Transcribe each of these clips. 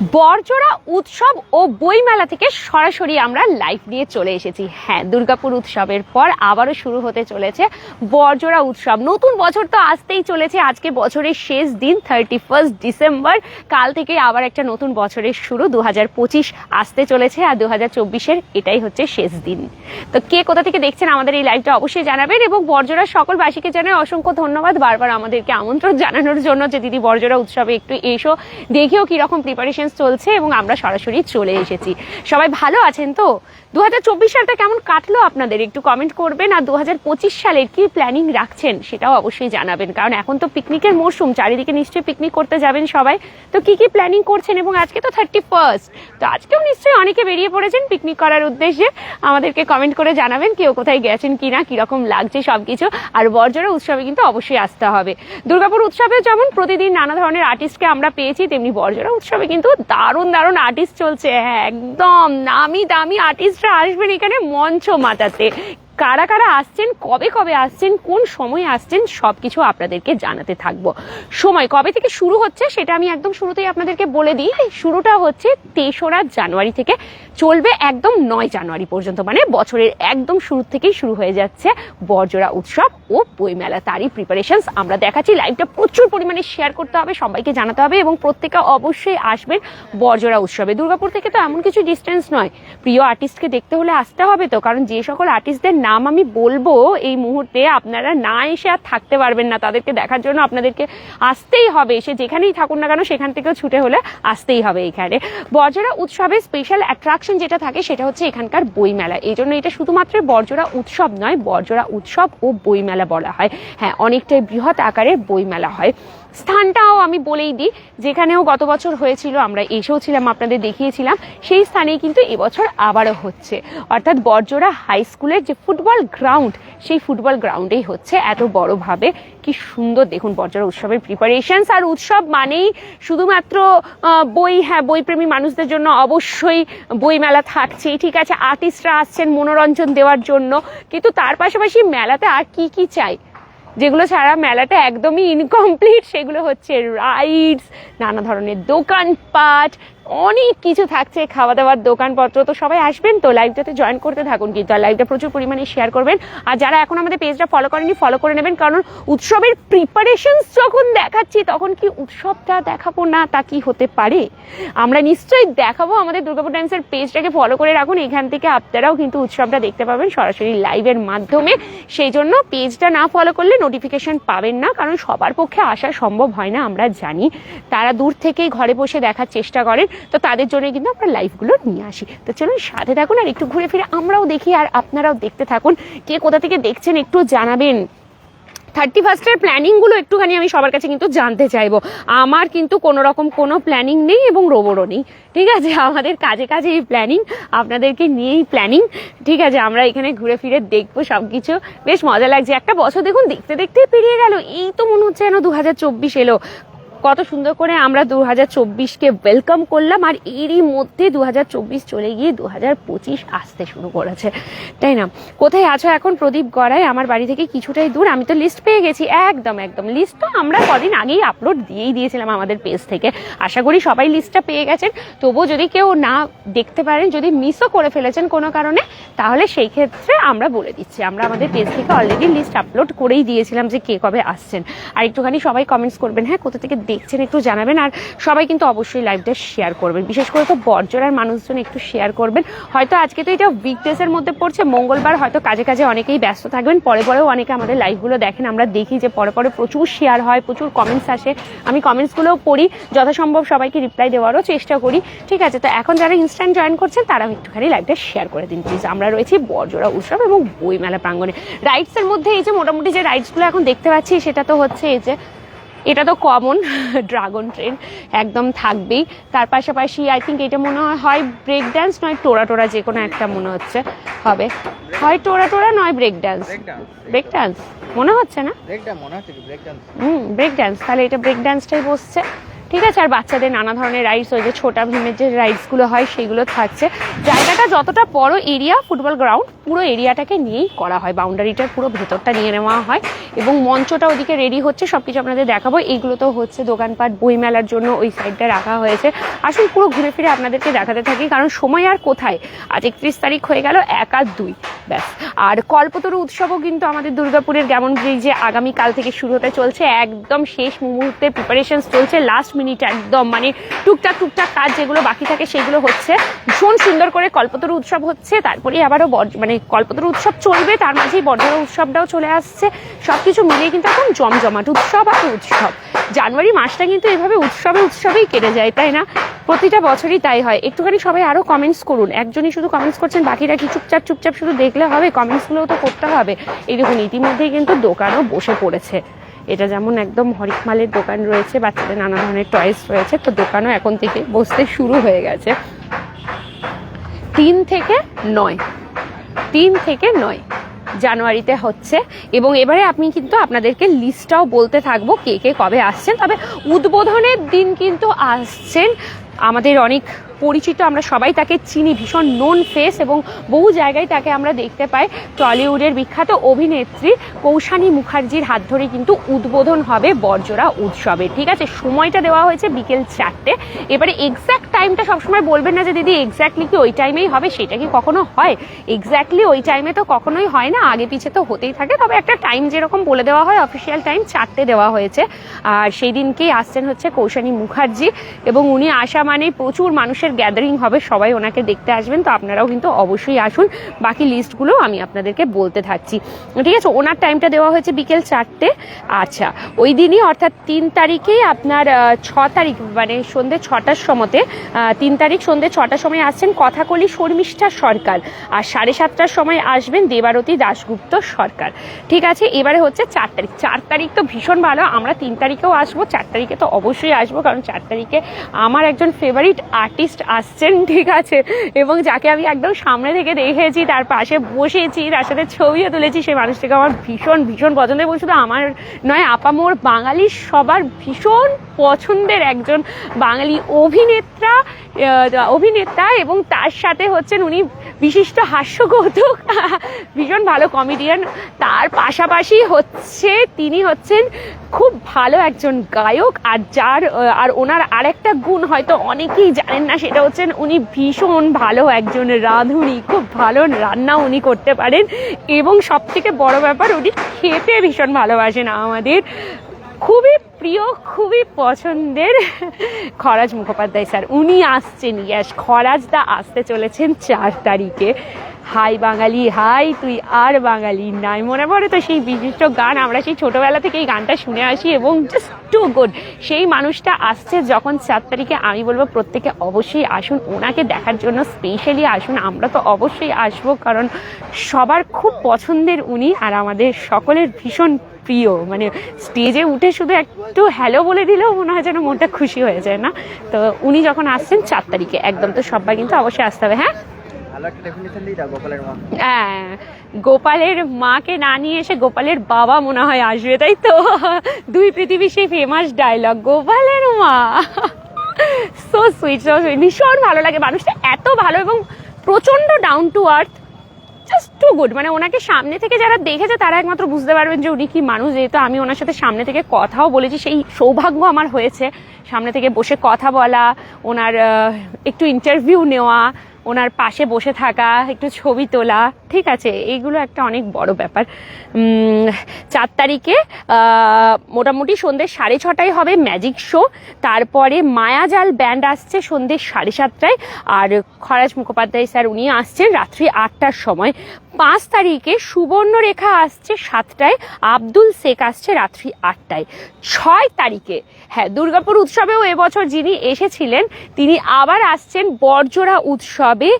বরজোড়া উৎসব ও বইমেলা থেকে সরাসরি আমরা লাইভ নিয়ে চলে এসেছি। হ্যাঁ দুর্গাপুর উৎসবের পর আবারও শুরু হতে চলেছে বরজোড়া উৎসব। নতুন বছর তো আসতেই চলেছে। আজকে বছরের শেষ দিন থার্টি ফার্স্ট ডিসেম্বর কাল থেকে আবার একটা নতুন বছরের শুরু। দু হাজার পঁচিশ আসতে চলেছে আর দু হাজার এটাই হচ্ছে শেষ দিন। তো কে কোথা থেকে দেখছেন আমাদের এই লাইভটা অবশ্যই জানাবেন এবং বরজোড়ার সকল বাসীকে জানাই অসংখ্য ধন্যবাদ বারবার আমাদেরকে আমন্ত্রণ জানানোর জন্য যে দিদি বরজোড়া উৎসবে একটু এসো, দেখেও কীরকম প্রিপারেশন চলছে এবং আমরা সরাসরি চলে এসেছি। সবাই ভালো আছেন তো? দুহাজার চব্বিশ সালটা কেমন কাটলো আপনাদের? একটু কমেন্ট করবেন আর দুহাজার পঁচিশ সালের কি প্ল্যানিং রাখছেন সেটাও অবশ্যই জানাবেন। কারণ এখন তো পিকনিকের মরশুম চারিদিকে নিশ্চয়ই পিকনিক করতে যাবেন সবাই। তো কি কি প্ল্যানিং করছেন? এবং আজকে তো থার্টি ফার্স্ট তো আজকেও নিশ্চয়ই অনেকে বেরিয়ে পড়েছেন পিকনিক করার উদ্দেশ্যে। আমাদেরকে কমেন্ট করে জানাবেন কেউ কোথায় গেছেন কি না কীরকম লাগছে সব কিছু আর বর্জরা উৎসবে কিন্তু অবশ্যই আসতে হবে। দুর্গাপুর উৎসবে যেমন প্রতিদিন নানা ধরনের আর্টিস্টকে আমরা পেয়েছি, তেমনি বর্জরা উৎসবে কিন্তু দারুণ দারুণ আর্টিস্ট চলছে। হ্যাঁ একদম নামি দামি আর্টিস্টরা আসবেন এখানে মঞ্চ মাতাতে। কারা কারা আসছেন, কবে কবে আসছেন, কোন সময় আসছেন সব কিছু আপনাদেরকে জানাতে থাকব। সময় কবে থেকে শুরু হচ্ছে, সেটা আমি একদম শুরুতেই আপনাদেরকে বলে দিই। শুরুটা হচ্ছে তেসরা জানুয়ারি থেকে চলবে একদম নয় জানুয়ারি পর্যন্ত মানে বছরের একদম শুরু থেকেই শুরু হয়ে যাচ্ছে বরজোড়া উৎসব ও বইমেলা তারই প্রিপারেশনস আমরা দেখাচ্ছি। লাইভটা প্রচুর পরিমাণে শেয়ার করতে হবে, সবাইকে জানাতে হবে এবং প্রত্যেকে অবশ্যই আসবেন বরজোড়া উৎসবে। দুর্গাপুর থেকে তো এমন কিছু ডিস্টেন্স নয়। প্রিয় আর্টিস্টকে দেখতে হলে আসতে হবে তো, কারণ যে সকল আর্টিস্টদের নাম আমি বলব এই মুহূর্তে আপনারা না এসে আর থাকতে পারবেন না। তাদেরকে দেখার জন্য আপনাদেরকে আসতেই হবে। সে যেখানেই থাকুন না কেন, সেখান থেকেও ছুটে হলে আসতেই হবে এখানে। বরজোড়া উৎসবে স্পেশাল অ্যাট্রাকশন যেটা থাকে সেটা হচ্ছে এখানকার বইমেলা। এই জন্য এটা শুধুমাত্র বর্জরা উৎসব নয়, বর্জরা উৎসব ও বইমেলা বলা হয়। হ্যাঁ অনেকটাই বৃহৎ আকারের বইমেলা হয়। স্থানটাও আমি বলেই দিই, যেখানেও গত বছর হয়েছিল, আমরা এসেও ছিলাম, আপনাদের দেখিয়েছিলাম, সেই স্থানেই কিন্তু এবছর আবারও হচ্ছে। অর্থাৎ বরজোড়া হাই স্কুলের যে ফুটবল গ্রাউন্ড, সেই ফুটবল গ্রাউন্ডেই হচ্ছে এত বড়ভাবে। কি সুন্দর দেখুন বরজোড়া উৎসবের প্রিপারেশনস আর উৎসব মানেই শুধুমাত্র বই হ্যাঁ বইপ্রেমী মানুষদের জন্য অবশ্যই বইমেলা থাকছেই, ঠিক আছে? আর্টিস্টরা আসছেন মনোরঞ্জন দেওয়ার জন্য। কিন্তু তার পাশাপাশি মেলাতে আর কি কি চাই? যেগুলো সারা মেলাটা একদমই ইনকমপ্লিট সেগুলো হচ্ছে রাইডস নানা ধরনের দোকানপাট অনেক কিছু থাকছে খাওয়া দাওয়ার দোকানপত্র। তো সবাই আসবেন তো লাইভটাতে জয়েন করতে থাকুন কিন্তু, আর লাইভটা প্রচুর পরিমাণে শেয়ার করবেন। আর যারা এখন আমাদের পেজটা ফলো করেনি ফলো করে নেবেন, কারণ উৎসবের প্রিপারেশনস যখন দেখাচ্ছি, তখন কি উৎসবটা দেখাবো না, তা কি হতে পারে? আমরা নিশ্চয়ই দেখাবো। আমাদের দুর্গাপুর টাইমসের পেজটাকে ফলো করে রাখুন। এখান থেকে আপনারাও কিন্তু উৎসবটা দেখতে পাবেন সরাসরি লাইভের মাধ্যমে। সেই জন্য পেজটা না ফলো করলে নোটিফিকেশন পাবেন না, কারণ সবার পক্ষে আসা সম্ভব হয় না, আমরা জানি। তারা দূর থেকেই ঘরে বসে দেখার চেষ্টা করেন। তো তাদের জন্য কিন্তু আমরা লাইভগুলো নিয়ে আসি। তো চলুন সাথে থাকুন আর একটু ঘুরে ফিরে আমরাও দেখি আর আপনারাও দেখতে থাকুন। কে কোথা থেকে দেখছেন একটু জানাবেন। থার্টি ফার্স্টের প্ল্যানিংগুলো একটুখানি আমি সবার কাছে কিন্তু জানতে চাইব। আমার কিন্তু কোনো রকম কোনো প্ল্যানিং নেই এবং রোবরও নেই। ঠিক আছে? আমাদের কাজে কাজে এই প্ল্যানিং আপনাদেরকে নিয়েই প্ল্যানিং ঠিক আছে? আমরা এখানে ঘুরে ফিরে দেখব সব কিছু বেশ মজা লাগছে। একটা বছর দেখুন, দেখতে দেখতেই পেরিয়ে গেল। এই তো মনে হচ্ছে যেন দু হাজার চব্বিশ এলো। কত সুন্দর করে আমরা দু হাজার চব্বিশকে ওয়েলকাম করলাম আর এরই মধ্যে দু হাজার চব্বিশ চলে গিয়ে দু হাজার পঁচিশ আসতে শুরু করেছে। তাই না? কোথায় আছো এখন প্রদীপ গড়াই? আমার বাড়ি থেকে কিছুটাই দূর। আমি তো লিস্ট পেয়ে গেছি। একদম একদম। লিস্ট তো আমরা কদিন আগেই আপলোড দিয়েই দিয়েছিলাম আমাদের পেজ থেকে। আশা করি সবাই লিস্টটা পেয়ে গেছেন। তবুও যদি কেউ না দেখতে পারেন, যদি মিসও করে ফেলেছেন কোনো কারণে, তাহলে সেই ক্ষেত্রে আমরা বলে দিচ্ছি। আমরা আমাদের পেজ থেকে অলরেডি লিস্ট আপলোড করেই দিয়েছিলাম যে কে কবে আসছেন। আর একটুখানি সবাই কমেন্টস করবেন হ্যাঁ কোথা থেকে দেখছেন, একটু জানাবেন আর সবাই কিন্তু অবশ্যই লাইভটা শেয়ার করবেন। বিশেষ করে তো বর্জরার মানুষজন একটু শেয়ার করবেন। হয়তো আজকে তো এটা উইকডেজের মধ্যে পড়ছে, মঙ্গলবার হয়তো কাজে কাজে অনেকেই ব্যস্ত থাকবেন, পরে পরেও অনেকে আমাদের লাইভগুলো দেখেন, আমরা দেখি যে পরে পরে প্রচুর শেয়ার হয়, প্রচুর কমেন্টস আসে। আমি কমেন্টসগুলোও পড়ি, যথাসম্ভব সবাইকে রিপ্লাই দেওয়ারও চেষ্টা করি, ঠিক আছে? তো এখন যারা ইনস্ট্যান্ট জয়েন করছেন, তারাও একটুখানি লাইভটা শেয়ার করে দিন প্লিজ আমরা রয়েছি বর্জরা উৎসব এবং বইমেলা প্রাঙ্গণে। রাইডসের মধ্যে এই যে মোটামুটি যে রাইডসগুলো এখন দেখতে পাচ্ছি, সেটা তো হচ্ছে এই যে এটা তো কমন ড্রাগন ট্রেন একদম থাকবেই। তার পাশাপাশি আই থিঙ্ক এটা মনে হয় হয় ব্রেক ড্যান্স নয় টোরা টোরা যে কোনো একটা মনে হচ্ছে হবে। হয় টোরা টোরা নয় ব্রেক ড্যান্স ব্রেক ড্যান্স মনে হচ্ছে না? ব্রেক ডান্স মনে হচ্ছে ব্রেক ডান্স হুম ব্রেক ড্যান্স তাহলে এটা ব্রেক ড্যান্সটাই বসছে। ঠিক আছে? আর বাচ্চাদের নানা ধরনের রাইডস ওই যে ছোটা ভীমের যে রাইডসগুলো হয়, সেগুলো থাকছে। জায়গাটা যতটা বড় এরিয়া ফুটবল গ্রাউন্ড পুরো এরিয়াটাকে নিয়েই করা হয়। বাউন্ডারিটার পুরো ভেতরটা নিয়ে নেওয়া হয় এবং মঞ্চটা ওদিকে রেডি হচ্ছে। সব কিছু আপনাদের দেখাবো। এইগুলো তো হচ্ছে দোকানপাট বইমেলার জন্য ওই সাইডটা রাখা হয়েছে। আসুন পুরো ঘুরে ফিরে আপনাদেরকে দেখাতে থাকি, কারণ সময় আর কোথায়? আজ একত্রিশ তারিখ হয়ে গেল, এক আর দুই। ব্যাস। আর কল্পতরু উৎসবও কিন্তু আমাদের দুর্গাপুরের যেমন ব্রিজে আগামীকাল থেকে শুরু হতে চলছে। একদম শেষ মুহূর্তে প্রিপারেশন চলছে। লাস্ট মিনিট একদম মানে টুকটাক টুকটাক কাজ যেগুলো বাকি থাকে সেগুলো হচ্ছে। ভীষণ সুন্দর করে কল্পতরু উৎসব হচ্ছে তারপরে আবারও বর- মানে কল্পতরু উৎসব চলবে, তার মাঝেই বর্ধনা উৎসবটাও চলে আসছে। সব কিছু মিলিয়ে কিন্তু একদম জমজমাট উৎসব আর উৎসব। জানুয়ারি মাসটা কিন্তু এভাবে উৎসবে, উৎসবেই কেটে যায়, তাই না? প্রতিটা বছরই তাই হয়। একটুখানি সবাই আরও কমেন্টস করুন। একজনই শুধু কমেন্টস করছেন, বাকিরা কি চুপচাপ চুপচাপ শুধু দেখলে হবে? কমেন্টসগুলোও তো করতে হবে। এই দেখুন, ইতিমধ্যেই কিন্তু দোকানও বসে পড়েছে। এটা যেমন একদম হরিক মালের দোকান রয়েছে, বাচ্চাদের নানা ধরনের টয়েস রয়েছে, তো দোকানও এখন থেকে বসতে শুরু হয়ে গেছে। তিন থেকে নয়, তিন থেকে নয় জানুয়ারিতে হচ্ছে, এবং এবারে আপনি কিন্তু আপনাদেরকে লিস্টটাও বলতে থাকব কে কে কবে আসছেন, তবে উদ্বোধনের দিন কিন্তু আসছেন আমাদের অনেক পরিচিত, আমরা সবাই তাকে চিনি, ভীষণ নোন ফেস এবং বহু জায়গায় তাকে আমরা দেখতে পাই। টলিউডের বিখ্যাত অভিনেত্রী কৌশানী মুখার্জির হাত ধরে কিন্তু উদ্বোধন হবে বর্জরা উৎসবে। ঠিক আছে, সময়টা দেওয়া হয়েছে বিকেল চারটে। এবারে এক্স্যাক্ট টাইমটা সবসময় বলবেন না যে, দিদি এক্স্যাক্টলি কি ওই টাইমেই হবে? সেটা কি কখনো হয়? এক্স্যাক্টলি ওই টাইমে তো কখনোই হয় না, আগে পিছে তো হতেই থাকে। তবে একটা টাইম যেরকম বলে দেওয়া হয় অফিসিয়াল টাইম চারটে দেওয়া হয়েছে। আর সেই দিনকেই আসছেন হচ্ছে কৌশানী মুখার্জি এবং উনি আসা মানেই প্রচুর মানুষের গ্যাদারিং হবে, সবাই ওনাকে দেখতে আসবেন, তো আপনারাও কিন্তু অবশ্যই আসুন। বাকি লিস্টগুলো আমি আপনাদেরকে বলতে থাকছি। ঠিক আছে, ওনার টাইমটা দেওয়া হয়েছে বিকেল চারটে। আচ্ছা ওই দিনই অর্থাৎ তিন তারিখেই আপনার ছ তারিখ মানে সন্ধ্যে ছটার সময়তে তিন তারিখ সন্ধ্যে ছটার সময় আসছেন কথাকলি শর্মিষ্ঠা সরকার। আর সাড়ে সাতটার সময় আসবেন দেবারতী দাশগুপ্ত সরকার। ঠিক আছে, এবারে হচ্ছে চার তারিখ। চার তারিখ তো ভীষণ ভালো, আমরা তিন তারিখেও আসব, চার তারিখে তো অবশ্যই আসব, কারণ চার তারিখে আমার একজন ফেভারিট আর্টিস্ট আসছেন, ঠিক আছে? এবং যাকে আমি একদম সামনে থেকে দেখেছি, তার পাশে বসেছি, তার সাথে ছবিও তুলেছি সেই মানুষটাকে আমার ভীষণ ভীষণ পছন্দ এবং শুধু আমার নয় আপামোর বাঙালির সবার ভীষণ পছন্দের একজন বাঙালি অভিনেত্রা অভিনেতা এবং তার সাথে হচ্ছেন উনি বিশিষ্ট হাস্যকৌতুক ভীষণ ভালো কমেডিয়ান তার পাশাপাশি হচ্ছে, তিনি হচ্ছেন খুব ভালো একজন গায়ক, আর যার, আর ওনার আরেকটা গুণ হয়তো অনেকেই জানেন না, সেটা হচ্ছেন উনি ভীষণ ভালো একজন রাঁধুনি, খুব ভালো রান্না উনি করতে পারেন। এবং সব থেকে বড় ব্যাপার, উনি খেতে ভীষণ ভালোবাসেন আমাদের। খুবই প্রিয়, খুবই পছন্দের খরাজ মুখোপাধ্যায় স্যার। উনি আসছেন ইয়াস খরাজ দা আসতে চলেছেন চার তারিখে। হাই বাঙালি, হাই, তুই আর বাঙালি নাই। মনে পড়ে তো সেই বিশিষ্ট গান, আমরা সেই ছোটোবেলা থেকে এই গানটা শুনে আসি এবং জাস্ট টু গুড সেই মানুষটা আসছে যখন চার তারিখে, আমি বলব প্রত্যেকে অবশ্যই আসুন। ওনাকে দেখার জন্য স্পেশালি আসুন। আমরা তো অবশ্যই আসব, কারণ সবার খুব পছন্দের উনি আর আমাদের সকলের ভীষণ প্রিয়। মানে স্টেজে উঠে শুধু একটু হ্যালো বলে দিলেও মনে হয় যেন মনটা খুশি হয়ে যায় না? তো উনি যখন আসছেন চার তারিখে। একদম তো সবাই কিন্তু অবশ্যই আসতে হবে হ্যাঁ? হ্যাঁ গোপালের মাকে না নিয়ে এসে গোপালের বাবা মনে হয় আসবে তাই তো? দুই পৃথিবী সেই ফেমাস ডায়লগ গোপালের মা। সো সুইট সো সুইট ভীষণ ভালো লাগে মানুষটা এত ভালো এবং প্রচণ্ড down to earth just too good মানে ওনাকে সামনে থেকে যারা দেখেছে, তারা একমাত্র বুঝতে পারবেন যে উনি কি মানুষ। যেহেতু আমি ওনার সাথে সামনে থেকে কথাও বলেছি, সেই সৌভাগ্য আমার হয়েছে। সামনে থেকে বসে কথা বলা, ওনার একটু ইন্টারভিউ নেওয়া ওনার পাশে বসে থাকা, একটু ছবি তোলা, ঠিক আছে? এইগুলো একটা অনেক বড় ব্যাপার। চার তারিখে মোটামুটি সন্ধ্যে সাড়ে ছটায় হবে ম্যাজিক শো। তারপরে মায়াজাল ব্যান্ড আসছে সন্ধ্যে সাড়ে সাতটায়। আর খরাজ মুখোপাধ্যায় স্যার, উনি আসছেন রাত্রি আটটার সময়। পাঁচ তারিখে সুবর্ণরেখা আসছে সাতটায়, আব্দুল শেখ আসছে রাত্রি আটটায়। ছয় তারিখে হ্যাঁ দুর্গাপুর উৎসবেও এবছর যিনি এসেছিলেন, তিনি আবার আসছেন বর্জরা উৎসবে।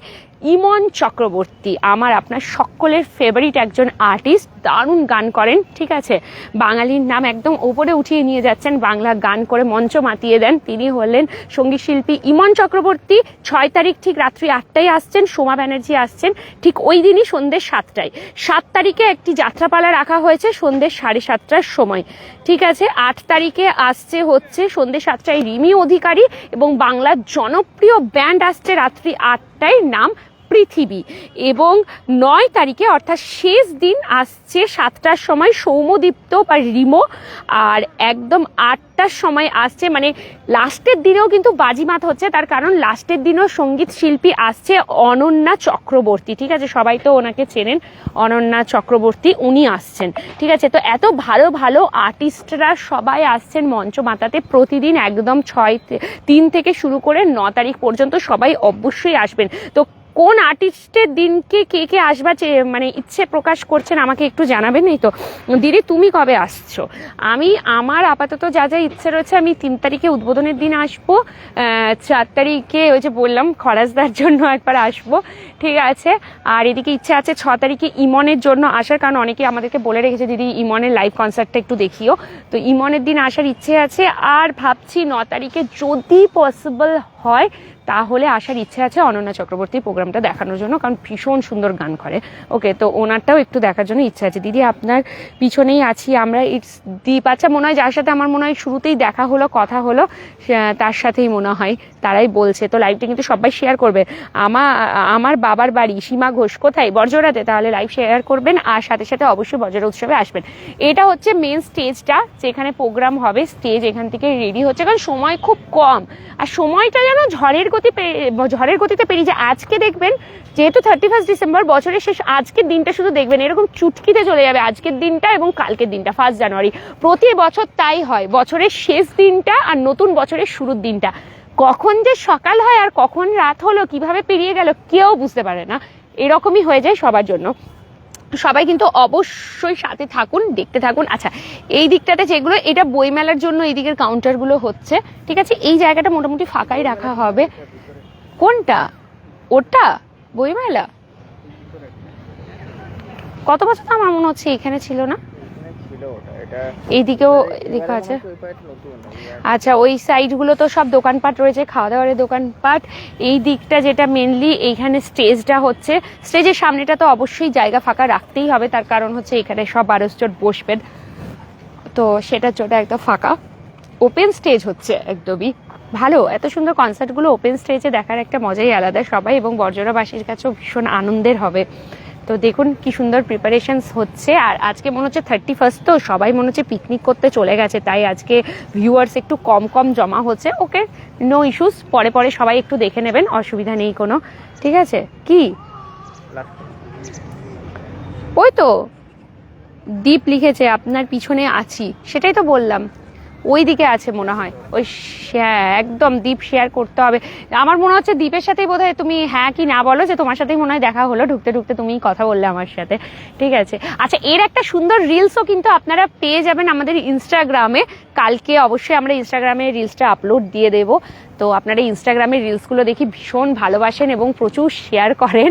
ইমন চক্রবর্তী, আমার আপনার সকলের ফেভারিট একজন আর্টিস্ট দারুণ গান করেন, ঠিক আছে? বাঙালির নাম একদম ওপরে উঠিয়ে নিয়ে যাচ্ছেন, বাংলা গান করে মঞ্চ মাতিয়ে দেন। তিনি হলেন সংগীত শিল্পী ইমন চক্রবর্তী। ছয় তারিখ ঠিক রাত্রি আটটায় আসছেন, সোমা ব্যানার্জি আসছেন, ঠিক ওই দিনই সন্ধ্যে সাতটায়। সাত তারিখে একটি যাত্রাপালা রাখা হয়েছে সন্ধ্যে সাড়ে সাতটার সময়। ঠিক আছে, আট তারিখে আসছে হচ্ছে সন্ধ্যে সাতটায় রিমি অধিকারী এবং বাংলার জনপ্রিয় ব্যান্ড আসছে রাত্রি আটটায়। নাম পৃথিবী। এবং নয় তারিখে, অর্থাৎ শেষ দিন আসছে সাতটার সময় সৌম্যদীপ্ত বা রিমো। আর একদম আটটার সময় আসছে মানে লাস্টের দিনেও কিন্তু বাজিমাত হচ্ছে, তার কারণ লাস্টের দিনেও সংগীত শিল্পী আসছে অনন্যা চক্রবর্তী। ঠিক আছে, সবাই তো ওনাকে চেনেন, অনন্যা চক্রবর্তী, উনি আসছেন। ঠিক আছে, তো এত ভালো ভালো আর্টিস্টরা সবাই আসছেন মঞ্চ মাতাতে প্রতিদিন একদম ছয় তিন থেকে শুরু করে ন তারিখ পর্যন্ত সবাই অবশ্যই আসবেন। তো কোন আর্টিস্টের দিনকে কে কে আসবা মানে ইচ্ছে প্রকাশ করছেন আমাকে একটু জানাবেন এই তো। দিদি, তুমি কবে আসছো? আমি, আমার আপাতত যা যা ইচ্ছে রয়েছে আমি তিন তারিখে উদ্বোধনের দিন আসব চার তারিখে ওই যে বললাম, খরাজদার জন্য একবার আসব, ঠিক আছে? আর এদিকে ইচ্ছে আছে ছ তারিখে ইমনের জন্য আসার, কারণ অনেকে আমাদেরকে বলে রেখেছে, দিদি, ইমনের লাইভ কনসার্টটা একটু দেখিও। তো ইমনের দিন আসার ইচ্ছে আছে, আর ভাবছি ন তারিখে যদি পসিবল হয়, তাহলে আসার ইচ্ছে আছে অনন্যা চক্রবর্তী প্রোগ্রামটা দেখানোর জন্য, কারণ ভীষণ সুন্দর গান করে। ওকে, তো ওনারটাও একটু দেখার জন্য ইচ্ছা আছে। দিদি, আপনার পিছনেই আছি আমরা। ইটস দ্বীপ আচ্ছা মনে হয় যার সাথে আমার মনে হয় শুরুতেই দেখা হলো, কথা হলো তার সাথেই মনে হয়, তারাই বলছে। তো লাইভটা কিন্তু সবাই শেয়ার করবে। আমার আমার বাবার বাড়ি, সীমা ঘোষ, কোথায়? বর্জরাতে তাহলে লাইভ শেয়ার করবেন আর সাথে সাথে অবশ্যই বর্জরা উৎসবে আসবেন। এটা হচ্ছে মেন স্টেজটা যেখানে প্রোগ্রাম হবে। স্টেজ এখান থেকে রেডি হচ্ছে, কারণ সময় খুব কম। আর সময়টা যেন ঝড়ের গতি ঝড়ের গতিতে পেরিয়ে যায়। আজকে দেখবেন, যেহেতু থার্টি ফার্স্ট ডিসেম্বর বছরের শেষ, আজকের দিনটা শুধু দেখবেন, এরকম চুটকিতে চলে যাবে আজকের দিনটা এবং কালকের দিনটা ফার্স্ট জানুয়ারি প্রতি বছর তাই হয়, বছরের শেষ দিনটা আর নতুন বছরের শুরুর দিনটা। কখন যে সকাল হয় আর কখন রাত হলো, কীভাবে পেরিয়ে গেল, কেউ বুঝতে পারে না। এরকমই হয়ে যায় সবার জন্য। সবাই কিন্তু অবশ্যই সাথে থাকুন, দেখতে থাকুন। আচ্ছা এই দিকটাতে যেগুলো, এটা বইমেলার জন্য এই দিকের কাউন্টারগুলো হচ্ছে, ঠিক আছে? এই জায়গাটা মোটামুটি ফাঁকাই রাখা হবে। কোনটা? ওটা? বইমেলা? কত বছর তো আমার মনে হচ্ছে এখানে ছিল না? এইদিকেও লেখা আছে। আচ্ছা ওই সাইডগুলো তো সব দোকানপাট রয়েছে খাওয়া দাওয়ার দোকানপাট। এই দিকটা যেটা মেনলি এইখানে স্টেজটা হচ্ছে, স্টেজের সামনেটা তো অবশ্যই জায়গা ফাঁকা রাখতেই হবে, তার কারণ হচ্ছে এখানে সব বারোজন বসবেন। তো সেটার জন্য একদম ফাঁকা। ওপেন স্টেজ হচ্ছে একদমই। ভালো এত সুন্দর কনসার্টগুলো ওপেন স্টেজে দেখার একটা মজাই আলাদা সবাই এবং বর্জরাবাসীর কাছেও ভীষণ আনন্দের হবে। তো দেখুন কি সুন্দর প্রিপারেশনস হচ্ছে। আর আজকে মনে হচ্ছে থার্টি ফার্স্ট তো সবাই মনে হচ্ছে পিকনিক করতে চলে গেছে তাই আজকে ভিউয়ার্স একটু কম কম জমা হচ্ছে। ওকে নো ইস্যুস পরে পরে সবাই একটু দেখে নেবেন অসুবিধা নেই কোনো। ঠিক আছে? কি? ওই তো দীপ লিখেছে, আপনার পিছনে আছি। সেটাই তো বললাম। ওই দিকে আছে মনে হয়। ওই হ্যাঁ একদম দ্বীপ শেয়ার করতে হবে। আমার মনে হচ্ছে দ্বীপের সাথেই বোধহয় তুমি হ্যাঁ কি না বলো, যে তোমার সাথেই মনে হয় দেখা হলো। ঢুকতে ঢুকতে তুমি কথা বললে আমার সাথে। ঠিক আছে। আচ্ছা এর একটা সুন্দর রিলসও কিন্তু আপনারা পেয়ে যাবেন আমাদের ইনস্টাগ্রামে কালকে অবশ্যই আমরা ইনস্টাগ্রামে রিলসটা আপলোড দিয়ে দেব। তো আপনারা ইনস্টাগ্রামের রিলসগুলো দেখি ভীষণ ভালোবাসেন এবং প্রচুর শেয়ার করেন।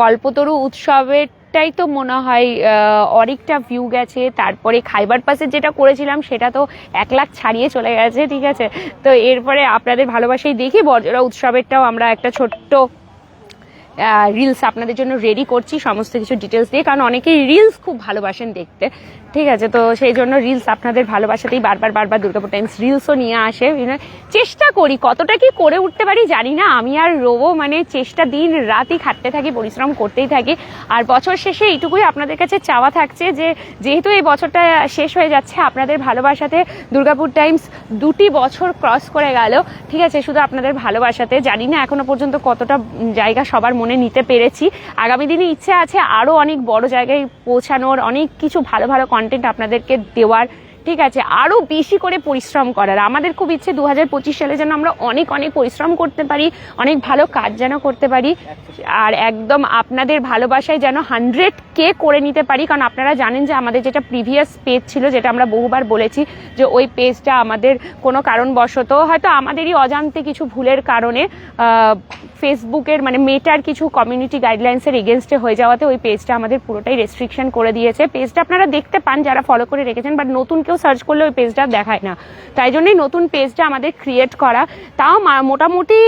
কল্পতরু উৎসবের টাই তো মনে হয় অনেকটা ভিউ গেছে। তারপরে খাইবার পাসের যেটা করেছিলাম, সেটা তো এক লাখ ছাড়িয়ে চলে গেছে, ঠিক আছে? তো এরপরে আপনাদের ভালোবাসেই দেখি বর্জরা উৎসবেরটাও আমরা একটা ছোট্ট রিলস আপনাদের জন্য রেডি করছি, সমস্ত কিছু ডিটেলস দিয়ে। কারণ অনেকেই রিলস খুব ভালোবাসেন দেখতে। ঠিক আছে? তো সেই জন্য রিলস আপনাদের ভালোবাসাতেই বারবার বারবার দুর্গাপুর টাইমস রিলসও নিয়ে আসে। চেষ্টা করি, কতটা কি করে উঠতে পারি জানি না। আমি আর রোবো মানে চেষ্টা দিন রাতই খাটতে থাকি, পরিশ্রম করতেই থাকি। আর বছর শেষে এইটুকুই আপনাদের কাছে চাওয়া থাকছে যে, যেহেতু এই বছরটা শেষ হয়ে যাচ্ছে, আপনাদের ভালোবাসাতে দুর্গাপুর টাইমস দুটি বছর ক্রস করে গেল। ঠিক আছে? শুধু আপনাদের ভালোবাসাতে। জানি না এখনও পর্যন্ত কতটা জায়গা সবার মনে নিতে পেরেছি। আগামী দিনে ইচ্ছে আছে আরও অনেক বড় জায়গায় পৌঁছানোর, অনেক কিছু ভালো ভালো কন্টেন্ট আপনাদেরকে দেওয়ার, ঠিক আছে? আরও বেশি করে পরিশ্রম করার। আমাদের খুব ইচ্ছে দু হাজার পঁচিশ সালে যেন আমরা অনেক অনেক পরিশ্রম করতে পারি, অনেক ভালো কাজ যেন করতে পারি। আর একদম আপনাদের ভালোবাসায় যেন হান্ড্রেড কে করে নিতে পারি। কারণ আপনারা জানেন যে আমাদের যেটা প্রিভিয়াস পেজ ছিল, যেটা আমরা বহুবার বলেছি যে ওই পেজটা আমাদের কোনো কারণবশত হয়তো আমাদেরই অজান্তে কিছু ভুলের কারণে ফেসবুকের মানে মেটার কিছু কমিউনিটি গাইডলাইন্সের এগেনস্টে হয়ে যাওয়াতে ওই পেজটা আমাদের পুরোটাই রেস্ট্রিকশন করে দিয়েছে। পেজটা আপনারা দেখতে পান যারা ফলো করে রেখেছেন বাট নতুন কেউ সার্চ করলে ওই পেজটা দেখায় না। তাই জন্যই নতুন পেজটা আমাদের ক্রিয়েট করা। তাও মোটামুটি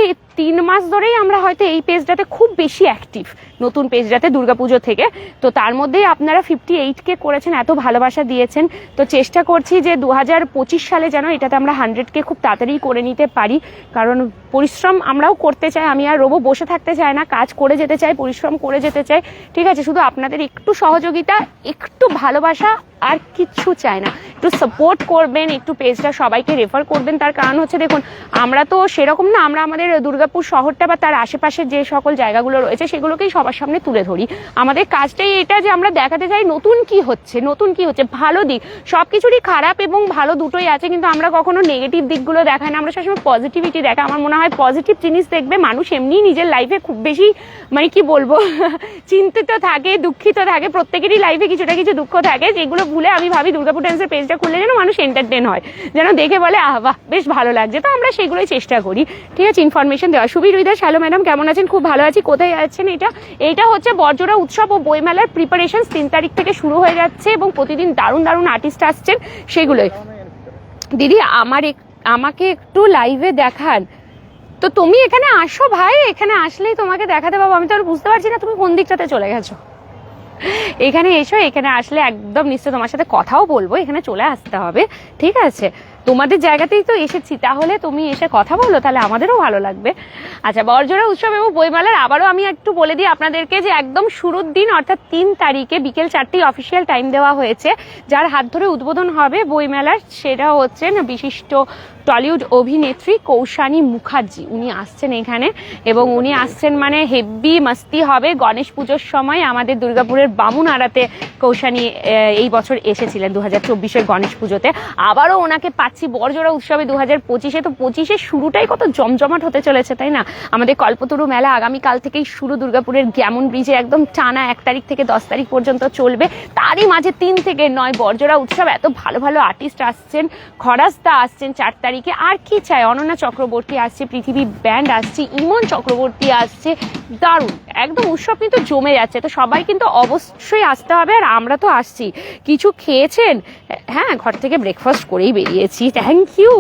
তিন মাস ধরেই আমরা হয়তো এই পেজটাতে খুব বেশি অ্যাক্টিভ নতুন পেজটাতে দুর্গাপুজো থেকে। তো তার মধ্যেই আপনারা ফিফটি এইটকে করেছেন, এত ভালোবাসা দিয়েছেন। তো চেষ্টা করছি যে দু হাজার পঁচিশ সালে যেন এটাতে আমরা হান্ড্রেডকে খুব তাড়াতাড়ি করে নিতে পারি। কারণ পরিশ্রম আমরাও করতে চাই, আমি আর রোবো বসে থাকতে চাই না, কাজ করে যেতে চাই, পরিশ্রম করে যেতে চাই। ঠিক আছে, শুধু আপনাদের একটু সহযোগিতা, একটু ভালোবাসা আর কিচ্ছু চাই না। একটু সাপোর্ট করবেন, একটু পেজটা সবাইকে রেফার করবেন। তার কারণ হচ্ছে দেখুন, আমরা তো সেরকম না, আমরা আমাদের দুর্গাপুর শহরটা বা তার আশেপাশের যে সকল জায়গাগুলো রয়েছে, সেগুলোকেই সবার সামনে তুলে ধরি। আমাদের কাজটাই এটা যে আমরা দেখাতে চাই নতুন কি হচ্ছে, নতুন কি হচ্ছে, ভালো দিক। সব কিছুরই খারাপ এবং ভালো দুটোই আছে, কিন্তু আমরা কখনো নেগেটিভ দিকগুলো দেখাই না। আমরা সবসময় পজিটিভিটি দেখাই। আমার মনে হয় পজিটিভ জিনিস দেখবে মানুষ এমনি নিজের লাইফে খুব বেশি মানে কি বলব, চিন্তিত থাকে, দুঃখিত থাকে। প্রত্যেকেরই লাইফে কিছুটা কিছু দুঃখ থাকে। যেগুলো ভুলে আমি ভাবি দুর্গাপুর ডান্সের পেজটা খুললে যেন মানুষ এন্টারটেন হয়। যেন দেখে বলে, আহ বেশ ভালো লাগছে। তো আমরা সেগুলোই চেষ্টা করি। ঠিক আছে ইনফরমেশন দেওয়া সুবীর রুইদাস হ্যালো ম্যাডাম, কেমন আছেন? খুব ভালো আছি। কোথায় আছেন এটা? এইটা হচ্ছে বর্জরা উৎসব ও বইমেলার প্রিপারেশন তিন তারিখ থেকে শুরু হয়ে যাচ্ছে এবং প্রতিদিন দারুণ দারুণ আর্টিস্ট আসছেন সেগুলোই। দিদি, আমার আমাকে একটু লাইভে দেখান। তো তুমি এখানে আসো ভাই, এখানে আসলেই তোমাকে দেখাতে পাবো। আমি তো আর বুঝতে পারছি না তুমি কোন দিকটাতে চলে গেছো। এখানে এসো, এখানে আসলে একদম নিশ্চয় তোমার সাথে কথাও বলব। এখানে চলে আসতে হবে। ঠিক আছে? তোমাদের জায়গাতেই তো এসেছি, তাহলে তুমি এসে কথা বলো, তাহলে আমাদেরও ভালো লাগবে। আচ্ছা বরজোড়া উৎসব এবং বইমেলার আবারও আমি একটু বলে দিই আপনাদেরকে যে একদম শুরুর দিন, অর্থাৎ তিন তারিখে বিকেল চারটি অফিসিয়াল টাইম দেওয়া হয়েছে। যার হাত ধরে উদ্বোধন হবে বইমেলার, সেটা হচ্ছেন বিশিষ্ট টলিউড অভিনেত্রী কৌশানী মুখার্জি। উনি আসছেন এখানে এবং উনি আসছেন মানে হেব্বি মাস্তি হবে। গণেশ পুজোর সময় আমাদের দুর্গাপুরের বামুন আড়াতে কৌশানী এই বছর এসেছিলেন দু হাজার চব্বিশের গণেশ পুজোতে। আবারও ওনাকে পাচ্ছি বড়জোড়া উৎসবে দু হাজার পঁচিশে। তো পঁচিশের শুরুটাই কত জমজমাট হতে চলেছে, তাই না? আমাদের কল্পতরু মেলা আগামীকাল থেকেই শুরু দুর্গাপুরের গ্যামন ব্রিজে একদম টানা এক তারিখ থেকে দশ তারিখ পর্যন্ত চলবে। তারই মাঝে তিন থেকে নয় বর্জরা উৎসব। এত ভালো ভালো আর্টিস্ট আসছেন খরাস্তা আসছেন চার তারিখে আর কি চাই? অনন্যা চক্রবর্তী আসছে পৃথিবী ব্যান্ড আসছে ইমন চক্রবর্তী আসছে দারুণ। একদম উৎসব কিন্তু জমে যাচ্ছে, তো সবাই কিন্তু অবশ্যই আসতে হবে আর আমরা তো আসছি। কিছু খেয়েছেন? হ্যাঁ ঘর থেকে ব্রেকফাস্ট করেই বেরিয়েছি। থ্যাংক ইউ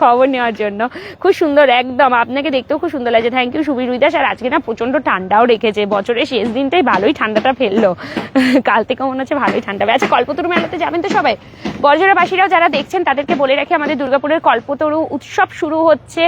খবর নেওয়ার জন্য। খুব সুন্দর, একদম। আপনাকে দেখতেও খুব সুন্দর লাগছে। থ্যাংক ইউ সুবীর উইদাস আর আজকে না প্রচণ্ড ঠান্ডাও রেখেছে। বছরের শেষ দিনটাই ভালোই ঠান্ডাটা ফেলল। কাল থেকে মনে হচ্ছে ভালোই ঠান্ডা হবে। আচ্ছা কল্পতরু মেলাতে যাবেন তো সবাই? বর্জরাবাসীরাও যারা দেখছেন, তাদেরকে বলে রাখি, আমাদের দুর্গাপুরের কল্পতরু উৎসব শুরু হচ্ছে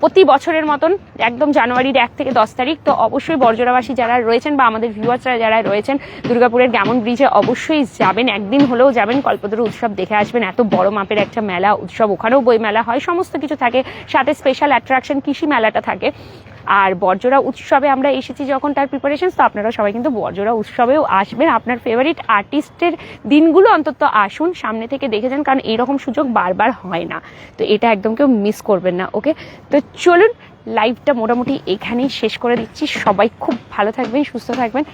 প্রতি বছরের মতন, একদম জানুয়ারির এক থেকে দশ তারিখ। তো অবশ্যই বর্জরাবাসী যারা রয়েছেন বা আমাদের ভিউয়ার্সরা যারা রয়েছেন, দুর্গাপুরের গ্যামন ব্রিজে অবশ্যই যাবেন। একদিন হলেও যাবেন, কল্পতরু উৎসব দেখে আসবেন। এত বড় মাপের একটা মেলা, উৎসব ওখানেও বই মেলা হয়, সমস্ত কিছু থাকে। সাথে স্পেশাল অ্যাট্রাকশন কৃষি মেলাটা থাকে। আর বর্জরা উৎসবে আমরা এসেছি যখন তার প্রিপারেশন তো আপনারা সবাই কিন্তু বর্জরা উৎসবেও আসবেন। আপনার ফেভারিট আর্টিস্টের দিনগুলো অন্তত আসুন, সামনে থেকে দেখে যান, কারণ এইরকম সুযোগ বারবার হয় না। তো এটা একদম কেউ মিস করবেন না ওকে তো চলুন লাইভটা মোটামুটি এখানেই শেষ করে দিচ্ছি। সবাই খুব ভালো থাকবেন, সুস্থ থাকবেন।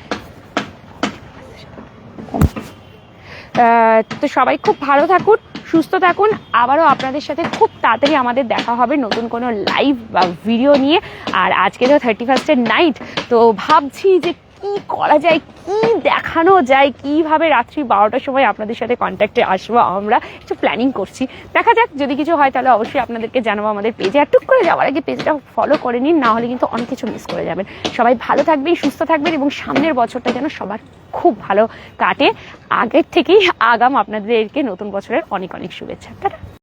তো সবাই খুব ভালো থাকুন, সুস্থ থাকুন। আবারও আপনাদের সাথে খুব তাড়াতাড়ি আমাদের দেখা হবে নতুন কোনো লাইভ বা ভিডিও নিয়ে। আর আজকে তো থার্টি ফার্স্টের নাইট তো ভাবছি যে কি করা যায়, কি দেখানো যায়, কীভাবে রাত্রি বারোটার সময় আপনাদের সাথে কন্ট্যাক্টে আসব আমরা, একটু প্ল্যানিং করছি। দেখা যাক, যদি কিছু হয় তাহলে অবশ্যই আপনাদেরকে জানাব আমাদের পেজে আর টুক করে যাওয়ার আগে পেজটা ফলো করে নিন, না হলে কিন্তু অনেক কিছু মিস করে যাবেন। সবাই ভালো থাকবেন, সুস্থ থাকবেন এবং সামনের বছরটা যেন সবার খুব ভালো কাটে। আগের থেকেই আগাম আপনাদেরকে নতুন বছরের অনেক অনেক শুভেচ্ছা। টাটা।